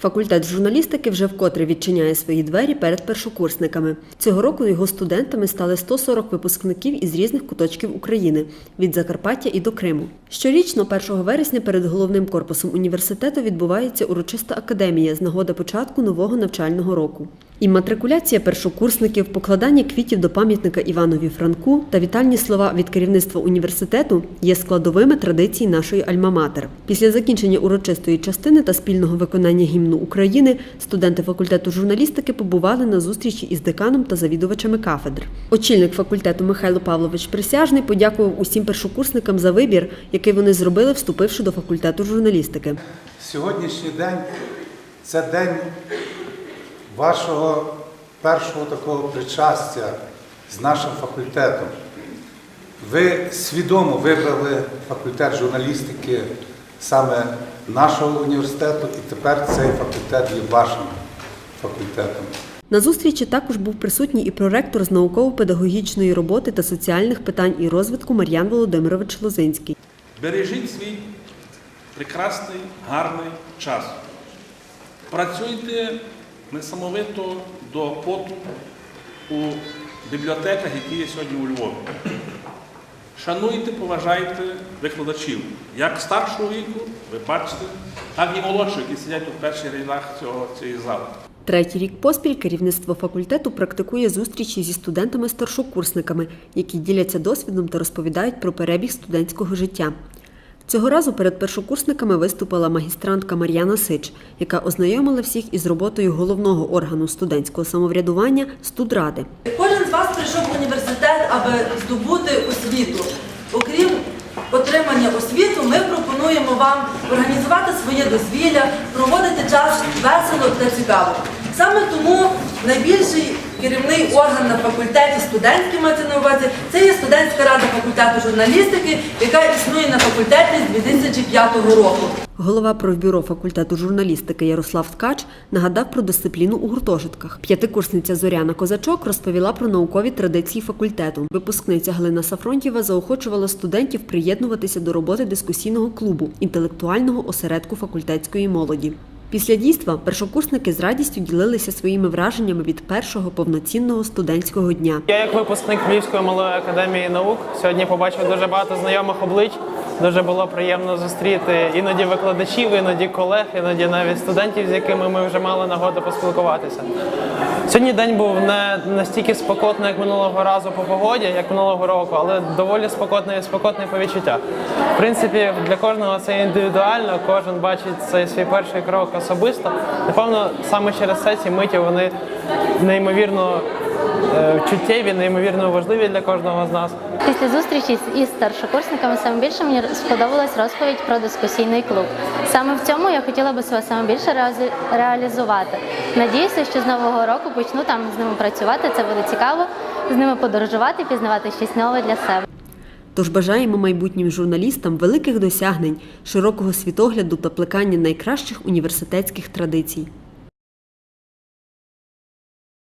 Факультет журналістики вже вкотре відчиняє свої двері перед першокурсниками. Цього року його студентами стали 140 випускників із різних куточків України від Закарпаття і до Криму. Щорічно, 1 вересня, перед головним корпусом університету відбувається урочиста академія з нагоди початку нового навчального року. Імматрикуляція першокурсників, покладання квітів до пам'ятника Іванові Франку та вітальні слова від керівництва університету є складовими традицій нашої альма-матер. Після закінчення урочистої частини та спільного виконання гімну України студенти факультету журналістики побували на зустрічі із деканом та завідувачами кафедр. Очільник факультету Михайло Павлович Присяжний подякував усім першокурсникам за вибір, який вони зробили, вступивши до факультету журналістики. Сьогоднішній день це день вашого першого такого причастя з нашим факультетом. Ви свідомо вибрали факультет журналістики саме нашого університету, і тепер цей факультет є вашим факультетом. На зустрічі також був присутній і проректор з науково-педагогічної роботи та соціальних питань і розвитку Мар'ян Володимирович Лозинський. Бережіть свій прекрасний, гарний час. Працюйте несамовито до поту у бібліотеках, які є сьогодні у Львові. Шануйте, поважайте викладачів. Як старшого віку, ви бачите, так і молодших, які сидять у перших рядах цього, цієї зали. Третій рік поспіль керівництво факультету практикує зустрічі зі студентами-старшокурсниками, які діляться досвідом та розповідають про перебіг студентського життя. Цього разу перед першокурсниками виступила магістрантка Мар'яна Сич, яка ознайомила всіх із роботою головного органу студентського самоврядування студради. Кожен з вас прийшов в університет, аби здобути освіту. Окрім отримання освіту, ми пропонуємо вам організувати своє дозвілля, проводити час весело та цікаво. Саме тому найбільший керівний орган на факультеті студентський мається на увазі це є студентська рада факультету журналістики, яка існує на факультеті з 2005 року. Голова профбюро факультету журналістики Ярослав Ткач нагадав про дисципліну у гуртожитках. П'ятикурсниця Зоряна Козачок розповіла про наукові традиції факультету. Випускниця Галина Сафронтєва заохочувала студентів приєднуватися до роботи дискусійного клубу інтелектуального осередку факультетської молоді. Після дійства першокурсники з радістю ділилися своїми враженнями від першого повноцінного студентського дня. Я як випускник Львівської малої академії наук сьогодні побачив дуже багато знайомих облич. Дуже було приємно зустріти іноді викладачів, іноді колег, іноді навіть студентів, з якими ми вже мали нагоду поспілкуватися. Сьогодні день був не настільки спокотний, як минулого разу по погоді, як минулого року, але доволі спокотний, спокотний по відчуттях. В принципі, для кожного це індивідуально, кожен бачить цей свій перший крок особисто. Напевно, саме через це ці миті вони неймовірно чуттєві, неймовірно важливі для кожного з нас. Після зустрічі із старшокурсниками саме більше мені сподобалась розповідь про дискусійний клуб. Саме в цьому я хотіла би себе саме більше реалізувати. Надіюся, що з нового року почну там з ними працювати. Це буде цікаво, з ними подорожувати, пізнавати щось нове для себе. Тож бажаємо майбутнім журналістам великих досягнень, широкого світогляду та плекання найкращих університетських традицій.